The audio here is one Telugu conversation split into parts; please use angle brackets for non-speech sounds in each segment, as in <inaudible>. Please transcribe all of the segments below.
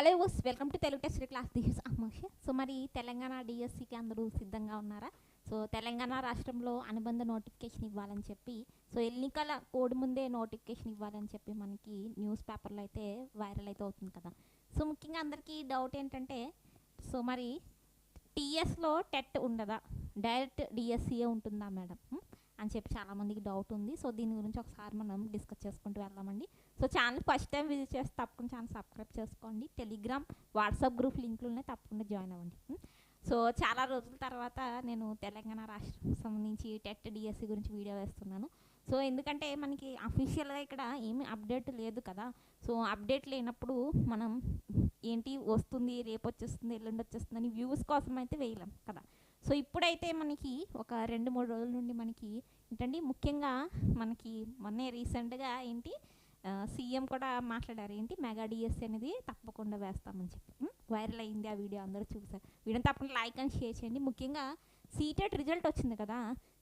హలో వస్ welcome to Telugu test class this అమోష so మరి తెలంగాణ డిఎస్సికి అందరూ సిద్ధంగా ఉన్నారా? సో తెలంగాణ రాష్ట్రంలో అనుబంధ నోటిఫికేషన్ ఇవ్వాలని చెప్పి సో ఎన్నికల కోడ్ ముందే నోటిఫికేషన్ ఇవ్వాలని చెప్పి మనకి న్యూస్ పేపర్లో అయితే వైరల్ అయితే అవుతుంది కదా. సో ముఖ్యంగా అందరికీ డౌట్ ఏంటంటే సో మరి టీఎస్లో టెట్ ఉండదా? డైరెక్ట్ డిఎస్సిఏ ఉంటుందా మేడం hmm? అని చెప్పి చాలామందికి డౌట్ ఉంది. సో దీని గురించి ఒకసారి మనం డిస్కస్ చేసుకుంటూ వెళ్దామండి. So channel first time visit చేస్తే తప్పకుండా ఛానల్ సబ్స్క్రైబ్ చేసుకోండి. టెలిగ్రామ్ వాట్సాప్ గ్రూప్ లింకులు ఉన్నాయి. తప్పకుండా జాయిన్ అవ్వండి. సో చాలా రోజుల తర్వాత నేను తెలంగాణ రాష్ట్రం సంబంధించి టెట్ డిఎస్సి గురించి వీడియో వేస్తున్నాను. సో ఎందుకంటే మనకి అఫీషియల్గా ఇక్కడ ఏమీ అప్డేట్ లేదు కదా. సో అప్డేట్ లేనప్పుడు మనం ఏంటి వస్తుంది రేపు వచ్చేస్తుంది ఎల్లుండి వచ్చేస్తుంది అని వ్యూస్ కోసం అయితే వేయలేం కదా. సో ఇప్పుడైతే మనకి ఒక రెండు మూడు రోజుల నుండి మనకి ఏంటండి? ముఖ్యంగా మనకి మొన్నే రీసెంట్గా ఏంటి? సీఎం కూడా మాట్లాడారు ఏంటి మెగా డిఎస్సీ అనేది తప్పకుండా వేస్తామని చెప్పి. వైరల్ అయింది ఆ వీడియో అందరూ చూసారు. వీడియో తప్పకుండా లైక్ అని షేర్ చేయండి. ముఖ్యంగా సీటెట్ రిజల్ట్ వచ్చింది కదా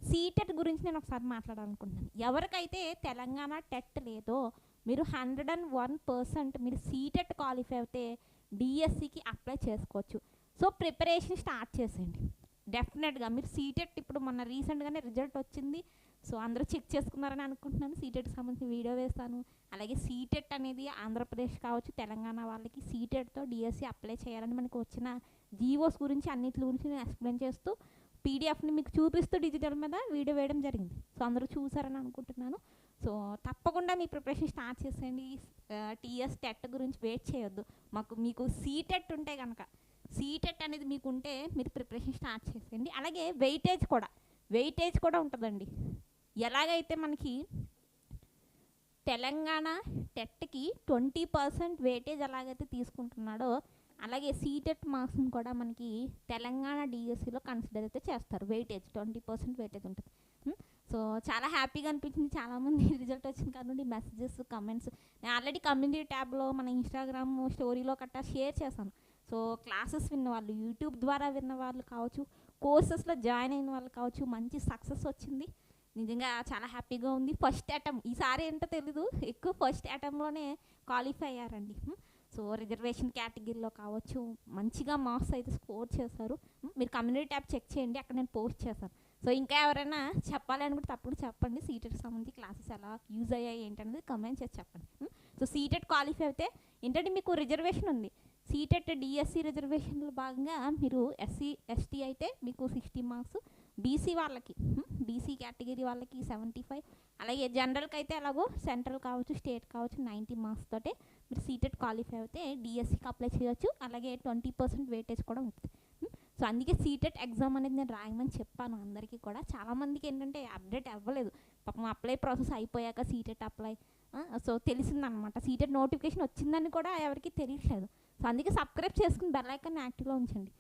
సీటెట్ గురించి నేను ఒకసారి మాట్లాడాలనుకుంటున్నాను. ఎవరికైతే తెలంగాణ టెట్ లేదో మీరు హండ్రెడ్ అండ్ వన్ పర్సెంట్ మీరు సీటెట్ క్వాలిఫై అయితే డిఎస్సికి అప్లై చేసుకోవచ్చు. సో ప్రిపరేషన్ స్టార్ట్ చేసేయండి. డెఫినెట్గా మీరు సీటెట్ ఇప్పుడు మొన్న రీసెంట్గానే రిజల్ట్ వచ్చింది. సో అందరూ చెక్ చేసుకున్నారని అనుకుంటున్నాను. సీటెట్కి సంబంధించి వీడియో వేస్తాను. అలాగే సీటెట్ అనేది ఆంధ్రప్రదేశ్ కావచ్చు తెలంగాణ వాళ్ళకి సీటెట్తో డిఎస్సి అప్లై చేయాలని మనకు వచ్చిన జీవోస్ గురించి అన్నిటి గురించి నేను ఎక్స్ప్లెయిన్ చేస్తూ పీడిఎఫ్ని మీకు చూపిస్తూ డిజిటల్ మీద వీడియో వేయడం జరిగింది. సో అందరూ చూసారని అనుకుంటున్నాను. సో తప్పకుండా మీ ప్రిపరేషన్ స్టార్ట్ చేసేయండి. టీఎస్ టెట్ గురించి వెయిట్ చేయొద్దు. మాకు మీకు సీటెట్ ఉంటే కనుక సీటెట్ అనేది మీకు ఉంటే మీరు ప్రిపరేషన్ స్టార్ట్ చేసేయండి. అలాగే వెయిటేజ్ కూడా వెయిటేజ్ కూడా ఉంటుందండి. ఎలాగైతే మనకి తెలంగాణ టెట్కి ట్వంటీ పర్సెంట్ వెయిటేజ్ ఎలాగైతే తీసుకుంటున్నాడో అలాగే సీటెట్ మార్క్స్ని కూడా మనకి తెలంగాణ డిఎస్సిలో కన్సిడర్ అయితే చేస్తారు. వెయిటేజ్ ట్వంటీ పర్సెంట్ వెయిటేజ్ ఉంటుంది. సో చాలా హ్యాపీగా అనిపించింది. చాలామంది <laughs> రిజల్ట్ వచ్చిన కాడ నుండి మెసేజెస్ కమెంట్స్. నేను ఆల్రెడీ కమ్యూనిటీ ట్యాబ్లో మన ఇన్స్టాగ్రామ్ స్టోరీలో కట్టా షేర్ చేశాను. సో క్లాసెస్ విన్న వాళ్ళు యూట్యూబ్ ద్వారా విన్న వాళ్ళు కావచ్చు కోర్సెస్లో జాయిన్ అయిన వాళ్ళు కావచ్చు మంచి సక్సెస్ వచ్చింది. నిజంగా చాలా హ్యాపీగా ఉంది. ఫస్ట్ అటెంప్ ఈసారి ఏంటో తెలీదు. ఎక్కువ ఫస్ట్ అటెంప్ట్లోనే క్వాలిఫై అయ్యారండి. సో రిజర్వేషన్ కేటగిరీలో కావచ్చు. మంచిగా మార్క్స్ అయితే స్కోర్ చేశారు. మీరు కమ్యూనిటీ ట్యాబ్ చెక్ చేయండి. అక్కడ నేను పోస్ట్ చేశాను. సో ఇంకా ఎవరైనా చెప్పాలని కూడా తప్పుడు చెప్పండి. సీటెడ్ సంబంధించి క్లాసెస్ ఎలా యూజ్ అయ్యాయి ఏంటనేది కమెంట్ చేసి చెప్పండి. సో సీటెడ్ క్వాలిఫై అయితే ఏంటంటే మీకు రిజర్వేషన్ ఉంది. సీటెట్ డిఎస్సి రిజర్వేషన్లో భాగంగా మీరు ఎస్సీ ఎస్టీ అయితే మీకు సిక్స్టీ మార్క్స్ బీసీ వాళ్ళకి. బీసీ కేటగిరీ వాళ్ళకి సెవెంటీ ఫైవ్ అలాగే జనరల్కి అయితే ఎలాగో సెంట్రల్ కావచ్చు స్టేట్ కావచ్చు నైంటీ మార్క్స్ తోటే మీరు సీటెడ్ క్వాలిఫై అయితే డిఎస్సికి అప్లై చేయొచ్చు. అలాగే ట్వంటీ పర్సెంట్ వెయిటేజ్ కూడా ఉంటుంది. సో అందుకే సీటెట్ ఎగ్జామ్ అనేది నేను రాయమని చెప్పాను అందరికీ కూడా. చాలామందికి ఏంటంటే అప్డేట్ అవ్వలేదు. పాపం అప్లై ప్రాసెస్ అయిపోయాక సీటెట్ అప్లై సో తెలిసిందనమాట. సీటెట్ నోటిఫికేషన్ వచ్చిందని కూడా ఎవరికి తెలియట్లేదు. సో అందుకే సబ్స్క్రైబ్ చేసుకుని బెల్ ఐకాన్ యాక్టివ్లో ఉంచండి.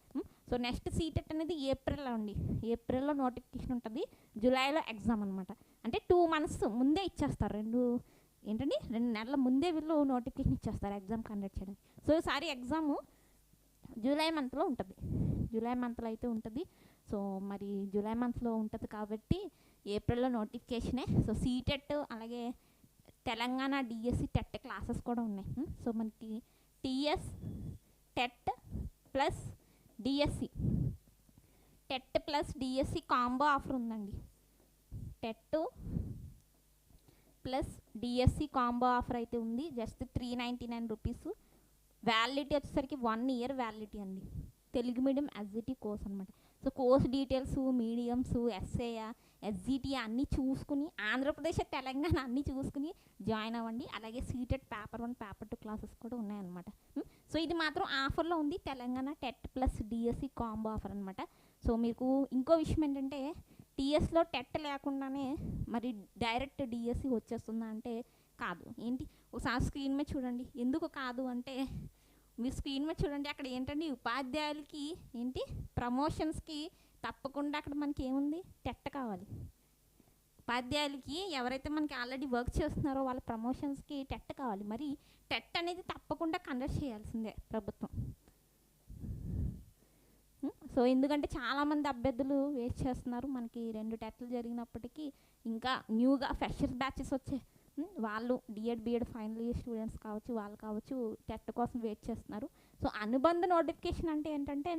సో నెక్స్ట్ సీటెట్ అనేది ఏప్రిల్లో అండి. ఏప్రిల్లో నోటిఫికేషన్ ఉంటుంది. జూలైలో ఎగ్జామ్ అనమాట అంటే టూ మంత్స్ ముందే ఇచ్చేస్తారు. రెండు ఏంటండి? రెండు నెలల ముందే వీళ్ళు నోటిఫికేషన్ ఇచ్చేస్తారు ఎగ్జామ్ కండక్ట్ చేయడానికి. సో ఈసారి ఎగ్జాము జూలై మంత్లో ఉంటుంది. జూలై మంత్లో అయితే ఉంటుంది. సో మరి జూలై మంత్లో ఉంటుంది కాబట్టి ఏప్రిల్లో నోటిఫికేషనే. సో సీటెట్ అలాగే తెలంగాణ డిఎస్సి టెట్ క్లాసెస్ కూడా ఉన్నాయి. సో మనకి TS TET plus DSC TET plus DSC combo offer ఉందండి. TET plus DSC combo offer అయితే ఉంది. Just three ninety nine rupees validity వచ్చేసరికి వన్ ఇయర్ వ్యాలిడిటీ అండి. తెలుగు మీడియం ఎస్జిటి కోర్స్ అనమాట సో కోర్స్ డీటెయిల్స్ మీడియమ్స్ ఎస్ఏయా ఎస్జిటి అన్నీ చూసుకుని ఆంధ్రప్రదేశ్ తెలంగాణ అన్నీ చూసుకుని జాయిన్ అవ్వండి. అలాగే CTET paper one paper two classes కూడా ఉన్నాయన్నమాట. సో ఇది మాత్రం ఆఫర్లో ఉంది. Telangana TET plus DSC combo offer అనమాట సో మీకు ఇంకో విషయం ఏంటంటే టీఎస్లో టెట్ లేకుండానే మరి డైరెక్ట్ డిఎస్సి వచ్చేస్తుందా అంటే కాదు. ఏంటి? ఒకసారి స్క్రీన్ మీద చూడండి. ఎందుకు కాదు అంటే మీరు స్క్రీన్ మీద చూడండి. అక్కడ ఏంటండి ఉపాధ్యాయులకి ఏంటి? ప్రమోషన్స్కి తప్పకుండా అక్కడ మనకి ఏముంది? టెట్ కావాలి. ఉపాధ్యాయులకి ఎవరైతే మనకి ఆల్రెడీ వర్క్ చేస్తున్నారో వాళ్ళ ప్రమోషన్స్కి టెట్ కావాలి. మరి టెట్ అనేది తప్పకుండా కండక్ట్ చేయాల్సిందే ప్రభుత్వం. సో ఎందుకంటే చాలామంది అభ్యర్థులు వేస్ట్ చేస్తున్నారు. మనకి రెండు టెట్లు జరిగినప్పటికీ ఇంకా న్యూగా ఫ్రెషర్ బ్యాచెస్ వచ్చే వాళ్ళు DEd BEd final year students కావచ్చు వాళ్ళు కావచ్చు టెట్ కోసం వెయిట్ చేస్తున్నారు. సో అనుబంధ నోటిఫికేషన్ అంటే ఏంటంటే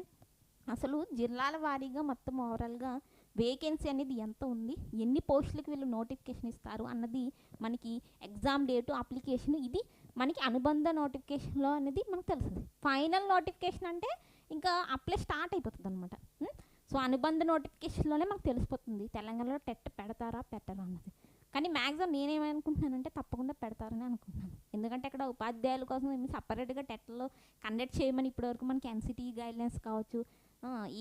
అసలు జిల్లాల వారీగా మొత్తం ఓవరాల్గా వేకెన్సీ అనేది ఎంత ఉంది? ఎన్ని పోస్టులకు వీళ్ళు నోటిఫికేషన్ ఇస్తారు? అన్నది మనకి ఎగ్జామ్ డేటు అప్లికేషన్ ఇది మనకి అనుబంధ నోటిఫికేషన్లో అనేది మనకు తెలుస్తుంది. ఫైనల్ నోటిఫికేషన్ అంటే ఇంకా అప్లై స్టార్ట్ అయిపోతుంది అనమాట సో అనుబంధ నోటిఫికేషన్లోనే మనకు తెలిసిపోతుంది. తెలంగాణలో టెట్ పెడతారా పెట్టరా అన్నది. కానీ మ్యాక్సిమం నేనేమనుకుంటున్నానంటే తప్పకుండా పెడతారని అనుకుంటున్నాను. ఎందుకంటే అక్కడ ఉపాధ్యాయుల కోసం ఏమి సపరేట్గా టెట్లో కండక్ట్ చేయమని ఇప్పటివరకు మనకి ఎన్సిటీ గైడ్లైన్స్ కావచ్చు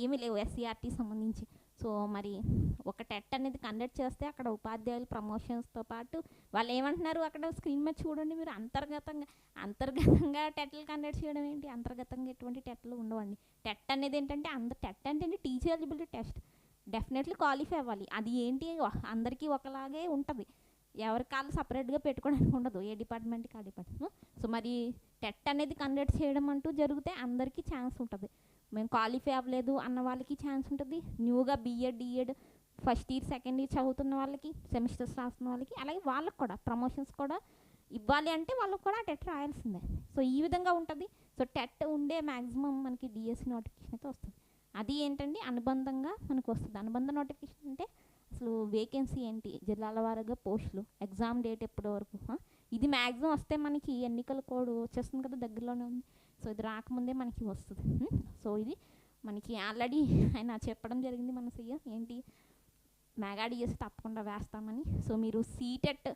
ఏమీ లేవు ఎస్సీఆర్టీ సంబంధించి. సో మరి ఒక టెట్ అనేది కండక్ట్ చేస్తే అక్కడ ఉపాధ్యాయులు ప్రమోషన్స్తో పాటు వాళ్ళు ఏమంటున్నారు అక్కడ స్క్రీన్ మీద చూడండి మీరు అంతర్గతంగా అంతర్గతంగా టెట్లు కండక్ట్ చేయడం ఏంటి? అంతర్గతంగా ఎటువంటి టెట్లు ఉండవండి. టెట్ అనేది ఏంటంటే అంత టెట్ అంటే teacher eligibility test. Definitely qualify అవ్వాలి. అది ఏంటి? అందరికీ ఒకలాగే ఉంటుంది. ఎవరి కాళ్ళు సపరేట్గా పెట్టుకోవడానికి ఉండదు. ఏ డిపార్ట్మెంట్కి ఆ డిపార్ట్మెంట్. సో మరి టెట్ అనేది కండక్ట్ చేయడం అంటూ జరిగితే అందరికీ ఛాన్స్ ఉంటుంది. మేము క్వాలిఫై అవ్వలేదు అన్న వాళ్ళకి ఛాన్స్ ఉంటుంది. న్యూగా BEd DEd first year second year చదువుతున్న వాళ్ళకి సెమిస్టర్స్ రాస్తున్న వాళ్ళకి అలాగే వాళ్ళకి కూడా ప్రమోషన్స్ కూడా ఇవ్వాలి అంటే వాళ్ళకి కూడా టెట్ రాయాల్సిందే. సో ఈ విధంగా ఉంటుంది. సో టెట్ ఉండే మ్యాక్సిమం మనకి డిఎస్సి నోటిఫికేషన్ అయితే వస్తుంది. అది ఏంటంటే అనుబంధంగా మనకు వస్తుంది. అనుబంధ నోటిఫికేషన్ అంటే అసలు వేకెన్సీ ఏంటి? జిల్లాల వారీగా పోస్టులు ఎగ్జామ్ డేట్ ఎప్పటి వరకు ఇది మ్యాక్సిమం వస్తే మనకి ఎన్నికల కోడ్ వచ్చేస్తుంది కదా దగ్గరలోనే ఉంది. సో ఇది రాకముందే మనకి వస్తుంది. సో ఇది మనకి ఆల్రెడీ ఆయన చెప్పడం జరిగింది మన సీఎం ఏంటి? మెగాడియస్ తప్పకుండా వేస్తామని. సో మీరు సీటెట్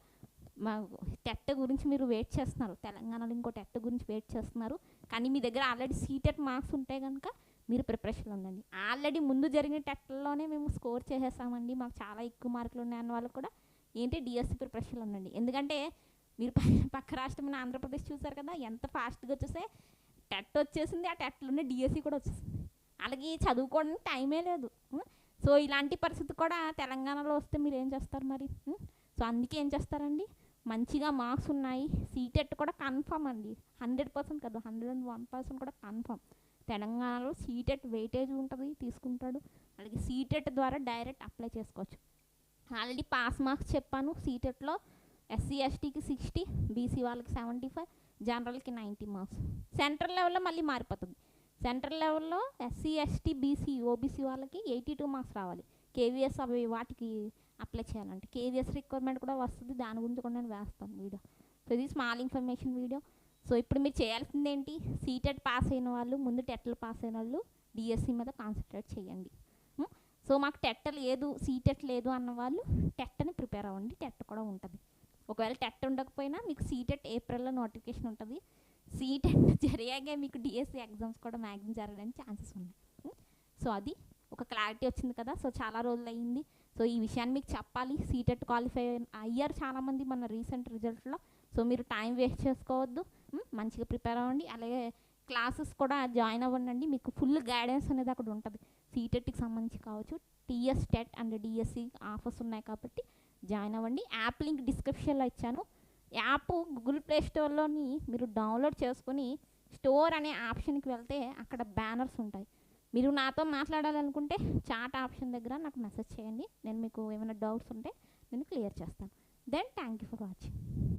మా టెట్ గురించి మీరు వెయిట్ చేస్తున్నారు. తెలంగాణలో ఇంకో టెట్ గురించి వెయిట్ చేస్తున్నారు. కానీ మీ దగ్గర ఆల్రెడీ సీటెట్ మార్క్స్ ఉంటే కనుక మీరు ప్రిపరేషన్లో ఉండండి. ఆల్రెడీ ముందు జరిగిన టెట్లలోనే మేము స్కోర్ చేసేసామండి. మాకు చాలా ఎక్కువ మార్కులు ఉన్నాయి అన్న వాళ్ళు కూడా ఏంటి? డిఎస్సి ప్రిపరేషన్లో ఉండండి. ఎందుకంటే మీరు పక్క రాష్ట్రమైన ఆంధ్రప్రదేశ్ చూసారు కదా? ఎంత ఫాస్ట్గా వచ్చేసే టెట్ వచ్చేసింది ఆ టెట్లోనే డిఎస్సి కూడా వచ్చేసింది. అలాగే చదువుకోవడానికి టైమే లేదు. సో ఇలాంటి పరిస్థితి కూడా తెలంగాణలో వస్తే మీరు ఏం చేస్తారు మరి? సో అందుకే ఏం చేస్తారండి? మంచిగా మార్క్స్ ఉన్నాయి. సీటెట్ కూడా కన్ఫర్మ్ అండి. హండ్రెడ్ పర్సెంట్ కదా హండ్రెడ్ అండ్ వన్ పర్సెంట్ కూడా కన్ఫర్మ్ తెలంగాణలో సీటెట్ వెయిటేజ్ ఉంటుంది తీసుకుంటాడు. అలాగే సీటెట్ ద్వారా డైరెక్ట్ అప్లై చేసుకోవచ్చు. ఆల్రెడీ పాస్ మార్క్స్ చెప్పాను. సీటెట్లో ఎస్సీ ఎస్టీకి సిక్స్టీ బీసీ వాళ్ళకి సెవెంటీ ఫైవ్. జనరల్కి నైంటీ మార్క్స్. సెంట్రల్ లెవెల్లో మళ్ళీ మారిపోతుంది. సెంట్రల్ లెవెల్లో ఎస్సీ ఎస్టీ బీసీ ఓబీసీ వాళ్ళకి ఎయిటీ టూ మార్క్స్ రావాలి. కేవీఎస్ అవి వాటికి అప్లై చేయాలంటే. కేవీఎస్ రిక్వైర్మెంట్ కూడా వస్తుంది. దాని గురించి కూడా నేను వేస్తాను వీడియో. సో ఇది స్మాల్ ఇన్ఫర్మేషన్ వీడియో. సో ఇప్పుడు మీరు చేయాల్సింది ఏంటి? సీటెట్ పాస్ అయిన వాళ్ళు ముందు టెట్లు పాస్ అయిన వాళ్ళు డిఎస్సి మీద కాన్సన్ట్రేట్ చేయండి. సో మాకు టెట్ లేదు సీటెట్ లేదు అన్న వాళ్ళు టెట్ని ప్రిపేర్ అవ్వండి. టెట్ కూడా ఉంటుంది. ఒకవేళ టెట్ ఉండకపోయినా మీకు సీటెట్ ఏప్రిల్లో నోటిఫికేషన్ ఉంటుంది. సీటెట్ <laughs> జరిగాకే మీకు డిఎస్సి ఎగ్జామ్స్ కూడా మ్యాక్సిమం జరగడానికి ఛాన్సెస్ ఉన్నాయి. సో అది ఒక క్లారిటీ వచ్చింది కదా. సో చాలా రోజులు అయ్యింది సో ఈ విషయాన్ని మీకు చెప్పాలి. సీటెట్ క్వాలిఫై అయ్యారు చాలామంది మన రీసెంట్ రిజల్ట్లో. సో మీరు టైం వేస్ట్ చేసుకోవద్దు. మంచిగా ప్రిపేర్ అవ్వండి. అలాగే క్లాసెస్ కూడా జాయిన్ అవ్వండి మీకు ఫుల్ గైడెన్స్ అనేది అక్కడ ఉంటుంది. సీటెట్కి సంబంధించి కావచ్చు TS TET and DSC offers ఉన్నాయి కాబట్టి జాయిన్ అవ్వండి. యాప్ లింక్ డిస్క్రిప్షన్లో ఇచ్చాను. యాప్ గూగుల్ ప్లే స్టోర్లోని మీరు డౌన్లోడ్ చేసుకొని స్టోర్ అనే ఆప్షన్కి వెళ్తే అక్కడ బ్యానర్స్ ఉంటాయి. మీరు నాతో మాట్లాడాలనుకుంటే చాట్ ఆప్షన్ దగ్గర నాకు మెసేజ్ చేయండి. నేను మీకు ఏమైనా డౌట్స్ ఉంటే నేను క్లియర్ చేస్తాను. Then thank you for watching.